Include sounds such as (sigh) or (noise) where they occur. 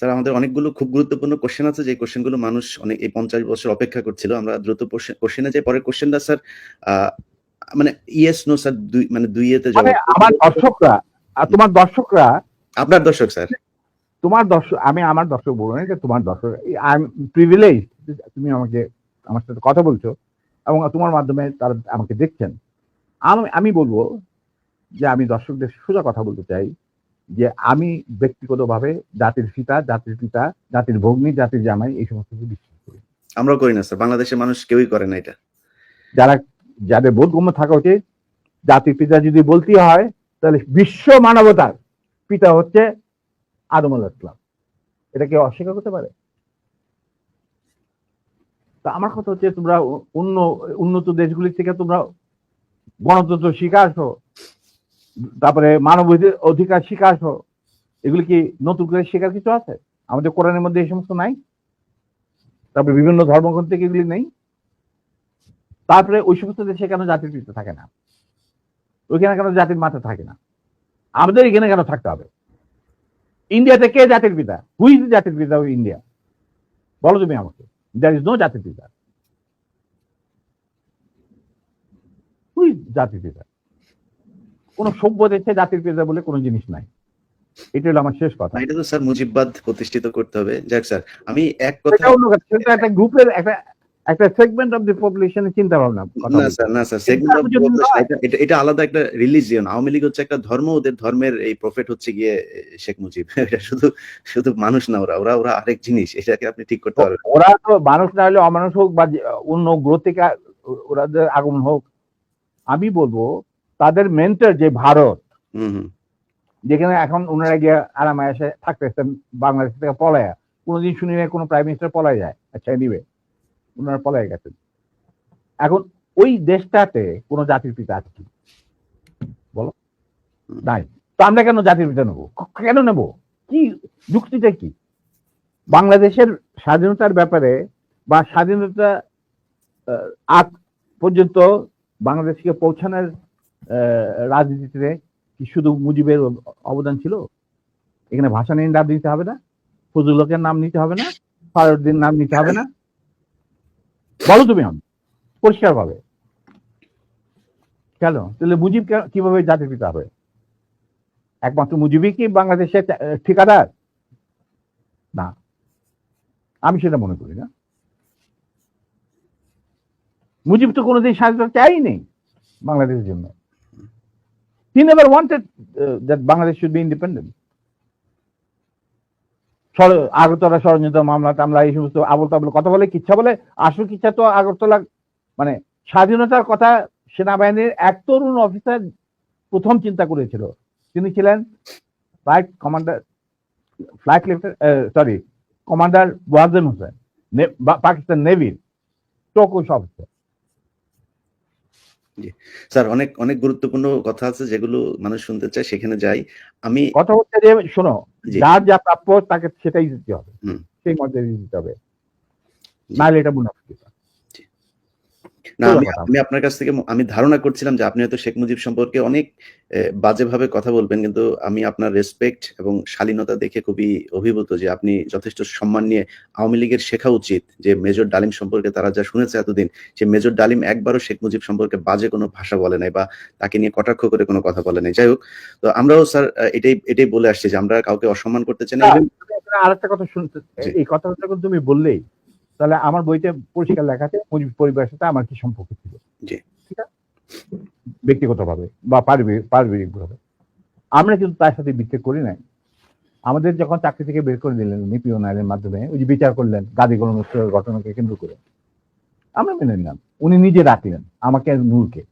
Sir আমাদের অনেকগুলো খুব গুরুত্বপূর্ণ কোশ্চেন আছে। যে কোশ্চেনগুলো মানুষ অনেক এই পঞ্চাশ বছর অপেক্ষা করছিল। আমরা দ্রুত কোশ্চেনে যাই। পরের কোশ্চেনটা স্যার মানে ইয়েস নো স্যার দুই মানে দুই এতে মানে আমার দর্শকরা তোমার দর্শকরা? আপনার দর্শক স্যার তোমার দর্শক আমি আমার দর্শক বলব না যে তোমার দর্শক আই এম প্রিভিলেজ তুমি আমাকে আমার সাথে কথা বলছো এবং তোমার মাধ্যমে তারা আমাকে দেখছেন। আমি আমি বলব যে আমি দর্শকদের সোজা কথা বলতে চাই। যে আমি ব্যক্তিগতভাবে জাতির পিতা জাতির পিতা জাতির ভগ্নী জাতির জামাই এই সমস্ত কিছু বিশ্বাস করি। আমরাও করি না স্যার। বাংলাদেশের মানুষ কেউই করে না এটা। যারা যাদের বোধগম্য থাকা উচিত জাতির পিতা যদি বলতে হয় তাহলে বিশ্ব মানবতার পিতা হচ্ছে আদম আল ইসলাম এটা কেউ অস্বীকার করতে পারে? তা আমার কথা হচ্ছে তোমরা অন্য উন্নত দেশগুলির থেকে তোমরা গণতন্ত্র শিখে আসো তারপরে মানব অধিকার শিখে আসো এগুলি কি নতুন করে শেখার কিছু আছে? আমাদের কোরআনের মধ্যে এই সমস্ত নাই? তারপরে বিভিন্ন ধর্মগ্রন্থ এগুলি নেই? তারপরে ওই সমস্ত দেশে কেন জাতির পিতা থাকে না? ওইখানে কেন জাতির মাথা থাকে না? আমাদের এখানে কেন থাকতে হবে? ইন্ডিয়াতে কে জাতির পিতা হুই জাতির পিতা অফ ইন্ডিয়া বলো তুমি আমাকে। দ্যার ইজ নো জাতির পিতা হুই জাতির পিতা কোন সভ্য দেশে জাতির পিতা বলে কোনো জিনিস নাই। এটা হলো আমার শেষ কথা। এটা তো স্যার মুজিববাদ প্রতিষ্ঠিত করতে হবে। যাক স্যার আমি এক কথা অন্য কথা। সেটা একটা গ্রুপের একটা একটা সেগমেন্ট অফ দি পপুলেশনের চিন্তা ভাবনা না স্যার না স্যার of মুজিব এটা- এটা আলাদা একটা রিলিজিয়ন আওয়ামী লীগ হচ্ছে একটা ধর্ম ওদের ধর্মের এই প্রফেট হচ্ছে গিয়ে শেখ মুজিব। (laughs) এটা শুধু শুধু মানুষ না ওরা ওরা ওরা আরেক জিনিস। এটাকে আপনি ঠিক করতে পারবেন। ওরা তো মানুষ না হলে অমানুষ হোক বা অন্য গ্রহ থেকে ওরাদের আগমন হোক। আমি বলব তাদের মেন্টার যে ভারত যেখানে এখন ওনারা গিয়ে আরামে এসে থাকতেছেন বাংলাদেশ থেকে পলায়া। কোনোদিন শুনি না কোনো প্রাইম মিনিস্টার পলাই যায়। আচ্ছা নিবে ওনারা পলাই গেছেন। এখন ওই দেশটাতে কোনো জাতির পিতা আছে কি? বলো। নাই। তো আমরা কেন জাতির পিতা নেব? কেন নেব? কি যুক্তিটা কি? বাংলাদেশের স্বাধীনতার ব্যাপারে বা স্বাধীনতা আগ পর্যন্ত বাংলাদেশকে পৌঁছানোর রাজনীতিতে কি শুধু মুজিবের অবদান ছিল? এখানে ভাষা নিয়ে নাম নিতে হবে না, ফজলুল নাম নিতে হবে না ফারুদ্দিন নাম নিতে হবে না। বলো তুমি আমি পরিষ্কার ভাবে কেন? তাহলে মুজিব কীভাবে জাতির পিতা হবে? একমাত্র মুজিবই কি বাংলাদেশের ঠিকাদার? না। আমি সেটা মনে করি না। মুজিব তো কোনোদিন স্বাধীনতা চাইনি বাংলাদেশের জন্য। He never wanted uh, that Bangladesh should be independent. Agartala ষড়যন্ত্র মামলা টামলা এই সমস্ত আবল তাবল কথা বলে কিচ্ছা বলে আসল কিচ্ছা তো আগরতলা মানে স্বাধীনতার কথা সেনাবাহিনীর এক তরুণ অফিসার প্রথম চিন্তা করেছিল তিনি ছিলেন flight commander flight sorry commander Wajem Hossain Pakistan নেভির টোকুশ অফিসার স্যার অনেক অনেক গুরুত্বপূর্ণ কথা আছে যেগুলো মানুষ শুনতে চায় সেখানে যাই। আমি কথা হচ্ছে যে শোনো। যার যা প্রাপ্য তাকে সেটাই দিতে হবে। হুম। সেই মর্যাদা দিতে হবে। নাহলে এটা মুনাফিকতা না আমি আপনার কাছ থেকে আমি ধারণা করছিলাম যে আপনি হয়তো শেখ মুজিব সম্পর্কে অনেক আহ, বাজেভাবে কথা বলবেন কিন্তু আমি আপনার রেসপেক্ট এবং শালীনতা দেখে খুবই অভিভূত যে আপনি যথেষ্ট সম্মান নিয়ে আওয়ামী লীগের শেখা উচিত যে মেজর ডালিম সম্পর্কে তারা যা শুনেছে এতদিন যে মেজর ডালিম একবারও শেখ মুজিব সম্পর্কে বাজে কোনো ভাষা বলে নাই বা তাকে নিয়ে কটাক্ষ করে কোনো কথা বলে নাই। যাই হোক তো আমরাও স্যার এটাই এটাই বলে আসছি যে আমরা কাউকে অসম্মান করতে চাই না আরেকটা কথা শুনতে এই কথাটা তুমি বললেই তাহলে আমার বইতে পরিষ্কার লেখাতে আছে মুজিব পরিবারের সাথে আমার কি সম্পর্ক ছিল? ঠিক আছে? ব্যক্তিগতভাবে বা পারিবারিক পারিবারিক ভাবে আমরা কিন্তু তার সাথে বিচ্ছেদ করি নাই। আমাদের যখন চাকরি থেকে বের করে দিলেন নিপিও নাইলের মাধ্যমে ওই যে বিচার করলেন গাদি গণ ঘটনাকে কেন্দ্র করে আমরা মেনে নিলাম। উনি নিজে রাখলেন আমাকে নূরকে।